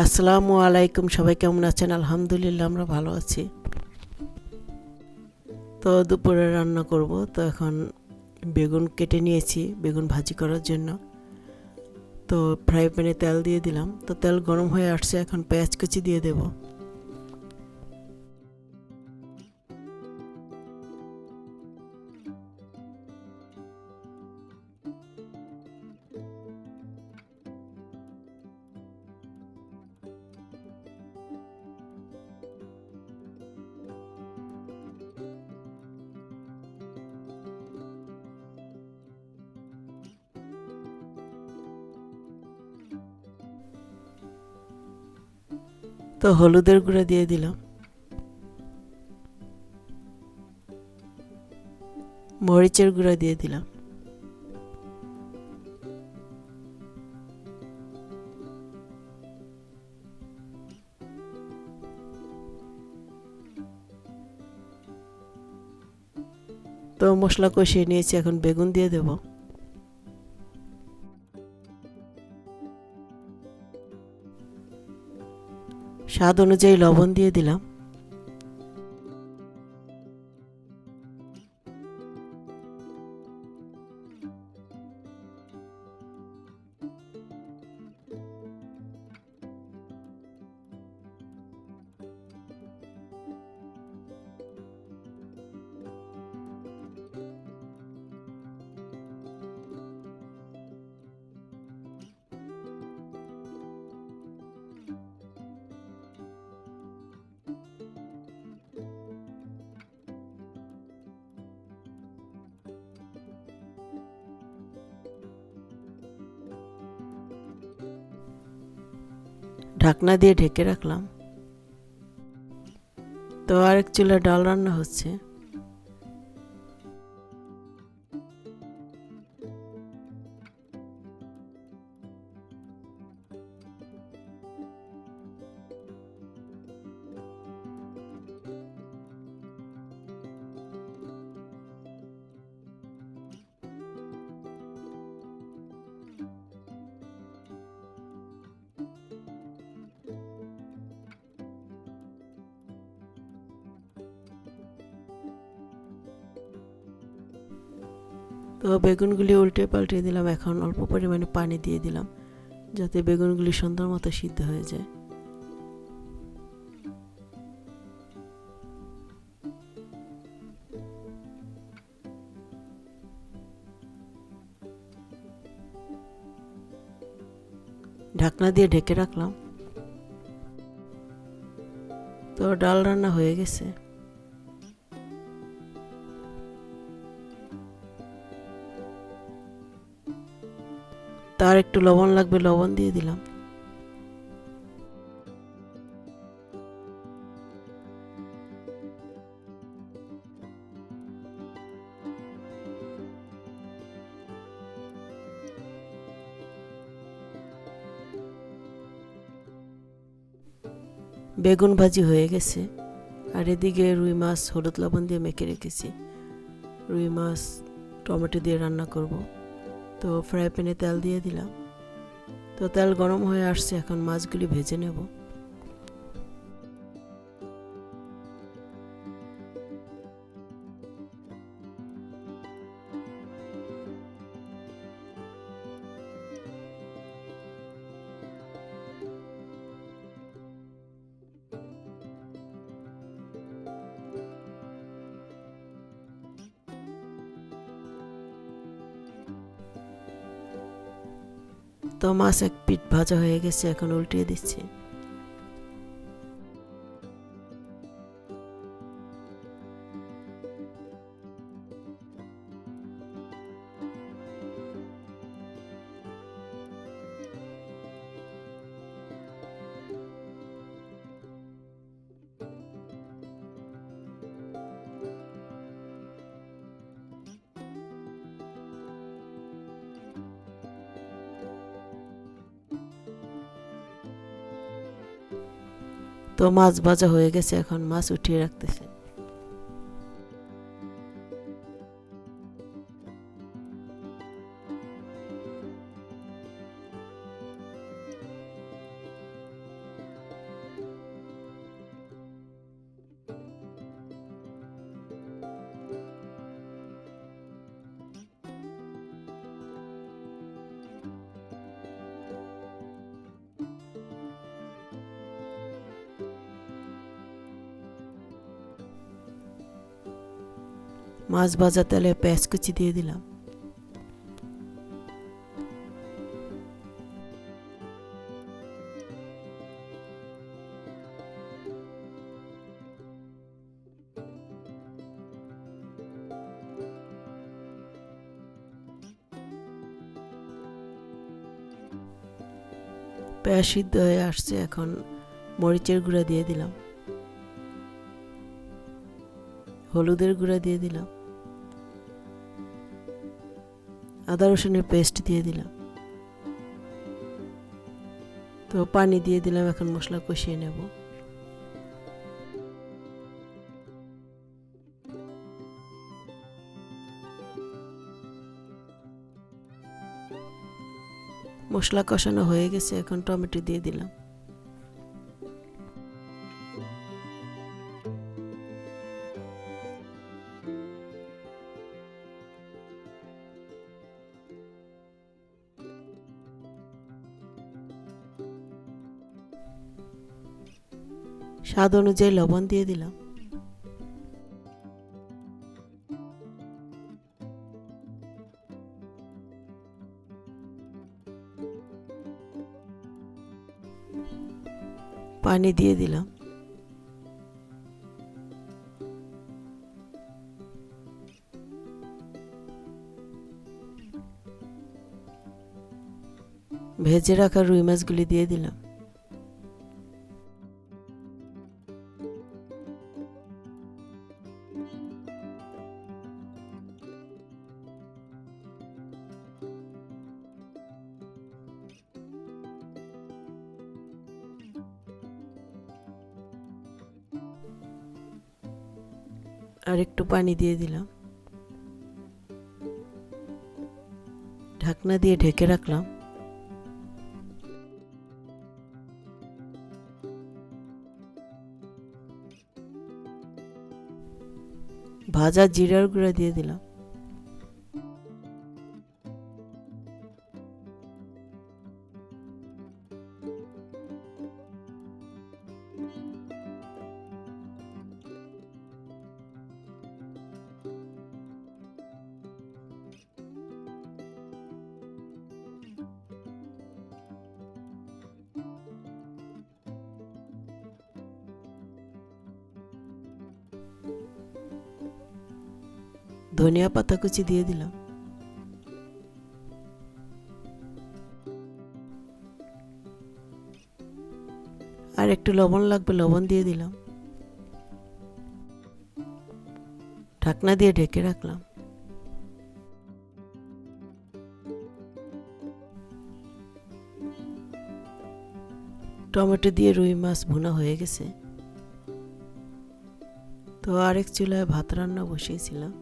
আসসালামু আলাইকুম, সবাই কেমন আছেন? আলহামদুলিল্লাহ, আমরা ভালো আছি। তো দুপুরে রান্না করব। তো এখন বেগুন কেটে নিয়েছি, বেগুন ভাজি করার জন্য। তো ফ্রাই প্যানে তেল দিয়ে দিলাম। তো তেল গরম হয়ে আসছে, এখন পেঁয়াজ কুচি দিয়ে দেব। তো হলুদের গুঁড়া দিয়ে দিলাম। মরিচের গুঁড়া দিয়ে দিলাম। তো মশলা কষিয়ে নিয়েছি, এখন বেগুন দিয়ে দেব। স্বাদ অনুযায়ী লবণ দিয়ে দিলাম। ঢাকনা দিয়ে ঢেকে রাখলাম। তো আরেক চুলা ডাল রান্না হচ্ছে। তো বেগুনগুলি উল্টে পাল্টে দিলাম, এখন অল্প পরিমাণে পানি দিয়ে দিলাম, যাতে বেগুনগুলি সুন্দর মতো সিদ্ধ হয়ে যায়। ঢাকনা দিয়ে ঢেকে রাখলাম। তো ডাল রান্না হয়ে গেছে। তার একটু লবণ লাগবে, লবণ দিয়ে দিলাম। বেগুন ভাজি হয়ে গেছে। আর এদিকে রুই মাছ, হলুদ লবণ দিয়ে মেখে রেখেছি। রুই মাছ, টমেটো দিয়ে রান্না করব। তো ফ্রাই প্যানে তেল দিয়ে দিলাম। তো তেল গরম হয়ে আসছে, এখন মাছগুলি ভেজে নেব। তো মাছ এক পিঠ ভাজা হয়ে গেছে এখন উল্টিয়ে দিচ্ছি। তো মাছ ভাজা হয়ে গেছে এখন মাছ উঠিয়ে রাখতেছে। মাছ ভাজা তেলে পেঁয়াজ কুচি দিয়ে দিলাম। পেঁয়াজ সিদ্ধ হয়ে আসছে, এখন মরিচের গুঁড়া দিয়ে দিলাম। হলুদের গুঁড়া দিয়ে দিলাম। আদা রসুনের পেস্ট দিয়ে দিলাম। তো পানি দিয়ে দিলাম, এখন মশলা কষিয়ে নেব। মশলা কষানো হয়ে গেছে, এখন টমেটো দিয়ে দিলাম। স্বাদ অনুযায়ী লবণ দিয়ে দিলাম। পানি দিয়ে দিলাম। ভেজে রাখা রুই মাছগুলি দিয়ে দিলাম। আর একটু পানি দিয়ে দিলাম। ঢাকনা দিয়ে ঢেকে রাখলাম। ভাজা জিরার গুঁড়া দিয়ে দিলাম। ধনিয়া পাতা কুচি দিয়ে দিলাম। আর একটু লবণ লাগবে, লবণ দিয়ে দিলাম। ঢাকনা দিয়ে ঢেকে রাখলাম। টমেটো দিয়ে রুই মাছ ভুনা হয়ে গেছে। তো আরেক চুলায় ভাত রান্না বসিয়েছিলাম।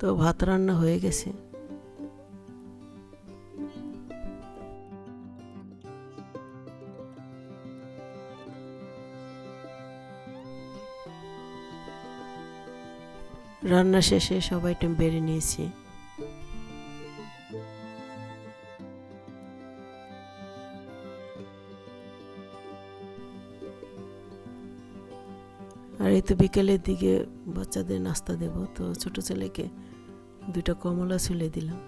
তো ভাত রান্না হয়ে গেছে। রান্না শেষে সবাই বেড়ে নিয়েছি। তো বিকেলের দিকে বাচ্চাদের নাস্তা দেব। তো ছোট ছেলেকে দুইটা কমলা ছুলে দিলাম।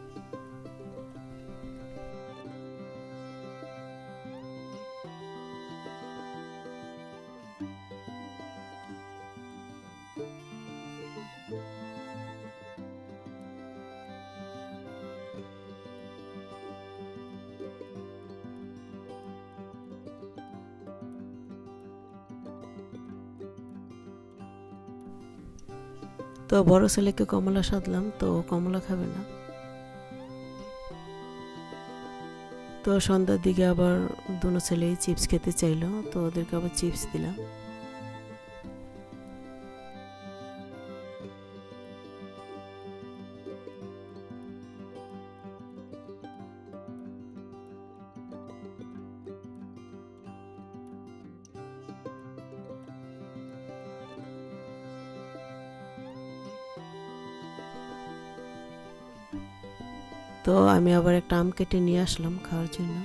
তো বড় ছেলেকে কমলা সাধলাম, তো কমলা খাবে না। তো সন্ধ্যার দিকে আবার দুনো ছেলেই চিপস খেতে চাইলো, তো ওদেরকে আবার চিপস দিলাম। তো আমি আবার একটা আম কেটে নিয়ে আসলাম খাওয়ার জন্য।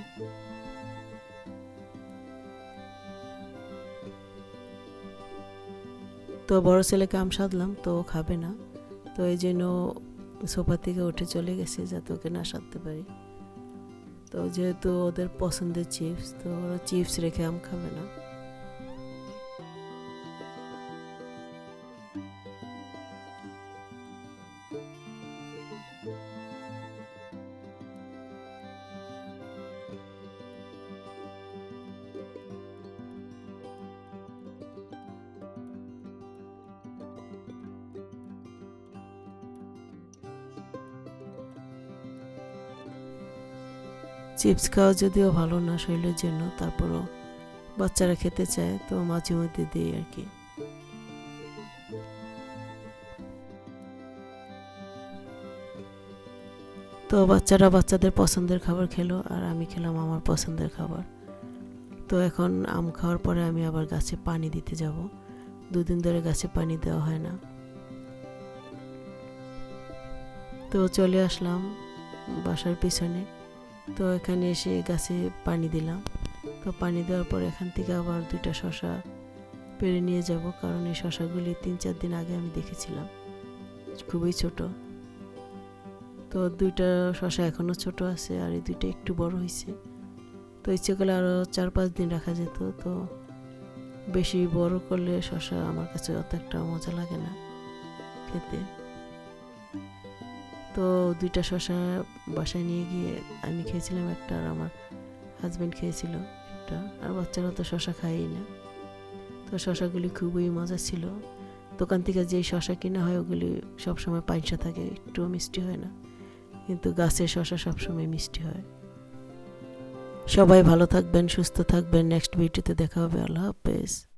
তো বড় ছেলেকে আম সাধলাম, তো ও খাবে না। তো এই জন্য সোফা থেকে উঠে চলে গেছে যাতে ওকে না সাধতে পারি। তো যেহেতু ওদের পছন্দের চিপস, তো ওরা চিপস রেখে আম খাবে না। চিপস খাওয়া যদিও ভালো না শরীরের জন্য, তারপরও বাচ্চারা খেতে চায়, তো মাঝে মধ্যে দিই আর কি। তো বাচ্চারা বাচ্চাদের পছন্দের খাবার খেলো আর আমি খেলাম আমার পছন্দের খাবার। তো এখন আম খাওয়ার পরে আমি আবার গাছে পানি দিতে যাব। দুদিন ধরে গাছে পানি দেওয়া হয় না। তো চলে আসলাম বাসার পিছনে। তো এখানে এসে গাছে পানি দিলাম। তো পানি দেওয়ার পর এখান থেকে আবার দুইটা শশা পেরে নিয়ে যাব, কারণ এই শশাগুলি তিন চার দিন আগে আমি দেখেছিলাম। খুবই ছোট। তো দুইটা শশা এখনও ছোট আছে আর এই দুইটা একটু বড় হয়েছে তো ইচ্ছে করলে আরও চার পাঁচ দিন রাখা যেত। তো বেশি বড় করলে শশা আমার কাছে অত একটা মজা লাগে না খেতে। তো দুইটা শশা বাসায় নিয়ে গিয়ে আমি খেয়েছিলাম একটা আর আমার হাজব্যান্ড খেয়েছিল একটা। আর বাচ্চারা তো শশা খায়ই না। তো শশাগুলি খুবই মজা ছিল। দোকান থেকে যেই শশা কিনা হয় ওগুলি সবসময় পাইসা থাকে, একটুও মিষ্টি হয় না। কিন্তু গাছের শশা সবসময় মিষ্টি হয়। সবাই ভালো থাকবেন, সুস্থ থাকবেন। নেক্সট ভিডিওতে দেখা হবে। আল্লাহ হাফেজ।